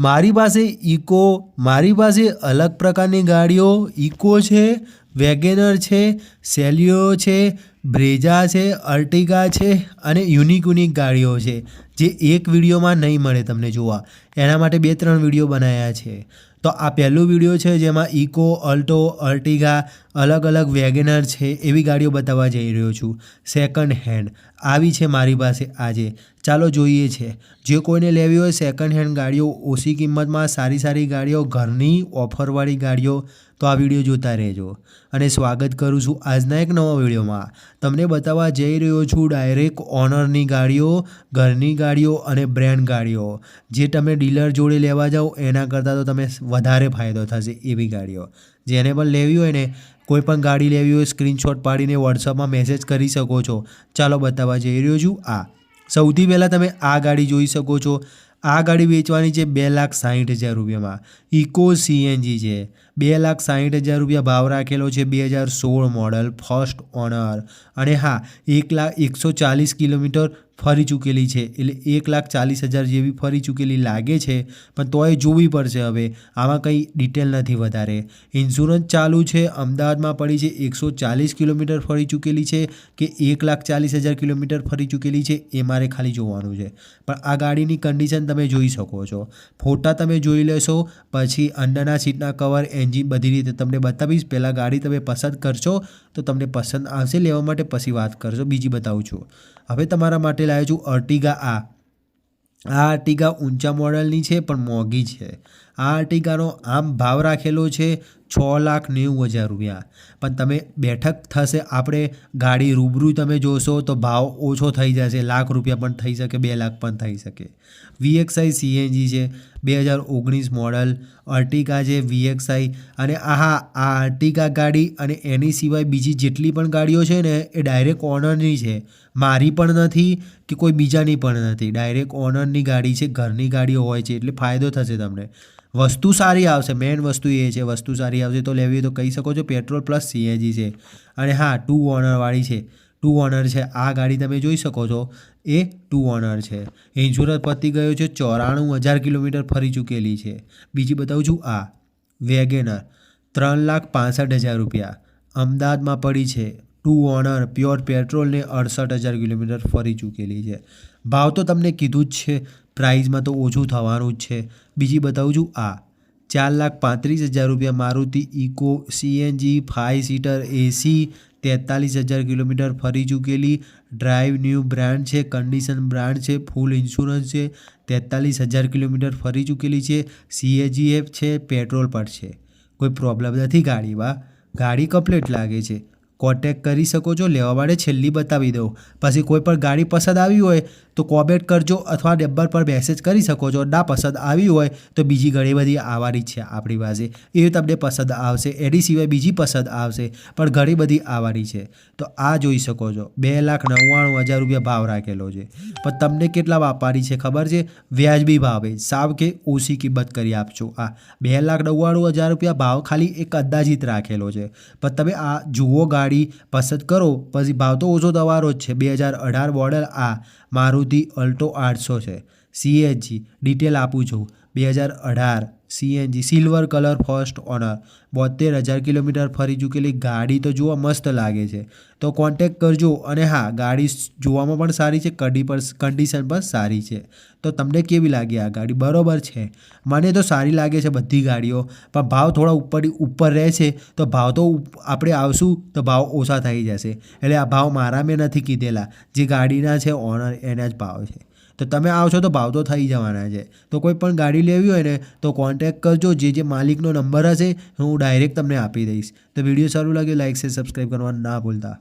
મારી પાસે ઇકો, મારી પાસે અલગ પ્રકારની ગાડીઓ, ઇકો છે, વેગેનર છે, સેલિયો છે, બ્રેઝા છે, અર્ટિગા છે અને યુનિક યુનિક ગાડીઓ છે. જે એક વિડીયોમાં નહીં મળે તમને જોવા, એના માટે બે ત્રણ વીડિયો બનાવ્યા છે. તો આ પહેલું વીડિયો છે જેમાં ઇકો, અલ્ટો, અર્ટિગા, અલગ અલગ વેગેનર છે એવી ગાડીઓ બતાવવા જઈ રહ્યો છું. સેકન્ડ હેન્ડ આવી છે મારી પાસે આજે. ચાલો જોઈએ છે. જે કોઈને લેવી હોય સેકન્ડ હેન્ડ ગાડીઓ, ઓછી કિંમતમાં સારી સારી ગાડીઓ, ઘરની ઓફરવાળી ગાડીઓ, તો આ વીડિયો જોતા રહેજો. અને સ્વાગત કરું છું આજના એક નવા વિડીયોમાં. તમને બતાવવા જઈ રહ્યો છું ડાયરેક્ટ ઓનરની ગાડીઓ, ઘરની ગાડીઓ અને બ્રેન્ડ ગાડીઓ. જે તમે ડીલર જોડે લેવા જાઓ, એના કરતાં તો તમે વધારે ફાયદો થશે એવી ગાડીઓ. જેને પણ લેવી હોય ને, કોઈ પણ ગાડી લેવી હોય સ્ક્રીનશોટ પાડીને વોટ્સઅપમાં મેસેજ કરી શકો છો. ચાલો બતાવવા જઈ રહ્યો છું આ. સૌથી પહેલાં તમે આ ગાડી જોઈ શકો છો. આ ગાડી વેચવાની છે બે લાખ સાહીઠ હજાર રૂપિયામાં. ઇકો સીએનજી છે. બે લાખ સાહીઠ હજાર રૂપિયા ભાવ રાખેલો છે બે હજાર સોળ મોડલ ફર્સ્ટ ઓનર. અને હા, એક લાખ એકસો ચાલીસ કિલોમીટર ફરી ચૂકેલી છે. એટલે એક લાખ ચાલીસ હજાર જેવી ફરી ચૂકેલી લાગે છે, પણ તોય જોવી પડશે હવે. આમાં કંઈ ડિટેલ નથી વધારે. ઇન્સ્યોરન્સ ચાલુ છે, અમદાવાદમાં પડી છે એકસો ચાલીસ કિલોમીટર ફરી ચૂકેલી છે કે એક લાખ ચાલીસ હજાર કિલોમીટર ફરી ચૂકેલી છે, એ મારે ખાલી જોવાનું છે. પણ આ ગાડીની કન્ડિશન તમે જોઈ શકો છો. ફોટા તમે જોઈ લેશો, પછી અંદરના સીટના કવર, એન્જિન બધી રીતે તમને બતાવીશ. પહેલાં ગાડી તમે પસંદ કરશો, તો તમને પસંદ આવશે. લેવા માટે પછી વાત કરશો. બીજી બતાવું છું. હવે તમારા માટે લાવ્યો છું અર્ટિગા આ. આ અર્ટિગા ઊંચા મોડલની છે, પણ મોંઘી છે. આ અર્ટિગાનો આમ ભાવ રાખેલો છે છ લાખ નેવું હજાર રૂપિયા. પણ તમે બેઠક થશે, આપણે ગાડી રૂબરૂ તમે જોશો તો ભાવ ઓછો થઈ જશે, લાખ રૂપિયા પણ થઈ શકે, બે લાખ પણ થઈ શકે. વીએક્સઆઈ સીએનજી છે, બે હજાર ઓગણીસ મોડલ અર્ટિગા છે, વીએક્સઆઈ. અને આહા, આ અર્ટિગા ગાડી અને એની સિવાય બીજી જેટલી પણ ગાડીઓ છે ને, એ ડાયરેક્ટ ઓનરની છે. મારી પણ નથી કે કોઈ બીજાની પણ નથી. ડાયરેક્ટ ઓનરની ગાડી છે, ઘરની ગાડીઓ હોય છે, એટલે ફાયદો થશે તમને. વસ્તુ સારી આવશે. મેઇન વસ્તુ એ છે, વસ્તુ સારી આવશે તો લેવી તો કહી શકો છો પેટ્રોલ પ્લસ સીએનજી છે. અને હા ટુ ઓનરવાળી છે. ટુ ઓનર છે. આ ગાડી તમે જોઈ શકો છો. એ ટુ ઓનર છે. ઇન્સ્યોરન્સ પતી ગયો છે ચોરાણું હજાર કિલોમીટર ફરી ચૂકેલી છે. બીજી બતાવું છું આ વેગેનર ત્રણ લાખ પાસઠ હજાર રૂપિયા. અમદાવાદમાં પડી છે. ટુ ઓનર પ્યોર પેટ્રોલને અડસઠ હજાર કિલોમીટર ફરી ચૂકેલી છે. ભાવ તો તમને કીધું જ છે. પ્રાઇઝમાં તો ઓછું થવાનું જ છે. બીજી બતાવું છું, આ ચાર લાખ પાંત્રીસ હજાર રૂપિયા Maruti Eco CNG five seater AC તેતાલીસ હજાર કિલોમીટર ફરી ચૂકેલી. ડ્રાઈવ ન્યૂ બ્રાન્ડ છે, કન્ડિશન બ્રાન્ડ છે, ફૂલ ઇન્સ્યોરન્સ છે, તેતાલીસ હજાર કિલોમીટર ફરી ચૂકેલી છે. સીએજીએફ છે, પેટ્રોલ પર છે. કોઈ પ્રોબ્લેમ નથી ગાડીમાં. ગાડી કમ્પ્લેટ લાગે છે. કોન્ટેક કરી શકો છો, લેવા માટે છેલ્લી બતાવી દઉં. પછી કોઈ પણ ગાડી પસંદ આવી હોય તો કોમેન્ટ કરજો અથવા નંબર પર મેસેજ કરી શકો છો. ના પસંદ આવી હોય તો બીજી ઘણી બધી આવવાની છે આપણી પાસે. એ તમને પસંદ આવશે. એની સિવાય બીજી પસંદ આવશે. પણ ઘણી બધી આવવાની છે. તો આ જોઈ શકો છો. બે લાખ નવ્વાણું હજાર રૂપિયા ભાવ રાખેલો છે. પણ તમને કેટલા આપવાની છે ખબર છે? વ્યાજબી ભાવે. સાવ કે ઓછી કિંમત કરી આપજો. આ બે લાખ નવ્વાણું હજાર રૂપિયા ભાવ ખાલી એક અંદાજિત રાખેલો છે. પણ તમે આ જુઓ ગાડી ગાડી પસંદ કરો. પછી ભાવ તો ઓછો થવાનો જ છે. બે હજાર અઢાર મોડલ આ મારુતિ અલ્ટો આઠસો છે. સીએચજી ડિટેલ આપું છું. બે હજાર અઢાર CNG silver colour first owner બોતેર હજાર કિલોમીટર ફરી ચૂકેલી ગાડી તો જોવા મસ્ત લાગે છે. તો કોન્ટેક કરજો અને હા, ગાડી જોવામાં પણ સારી છે, કડી પર કન્ડિશન પણ સારી છે. તો તમને કેવી લાગી આ ગાડી? બરોબર છે. મને તો સારી લાગે છે બધી ગાડીઓ, પણ ભાવ થોડા ઉપર ઉપર રહે છે, તો ભાવ તો આપણે આવશું, તો ભાવ ઓછા થઈ જશે. એટલે આ ભાવ મારા મેં નથી કીધેલા. જે ગાડીના છે ઓનર એના જ ભાવ છે. તો તમે આવશો તો ભાવ તો થઈ જવાના છે. તો કોઈ પણ ગાડી લેવી હોય ને, તો કોન્ટેક્ટ કરજો. જે જે માલિકનો નંબર હશે, હું ડાયરેક્ટ તમને આપી દઈશ. તો વીડિયો સારું લાગ્યું લાઈક છે સબસ્ક્રાઈબ કરવાનું ના ભૂલતા.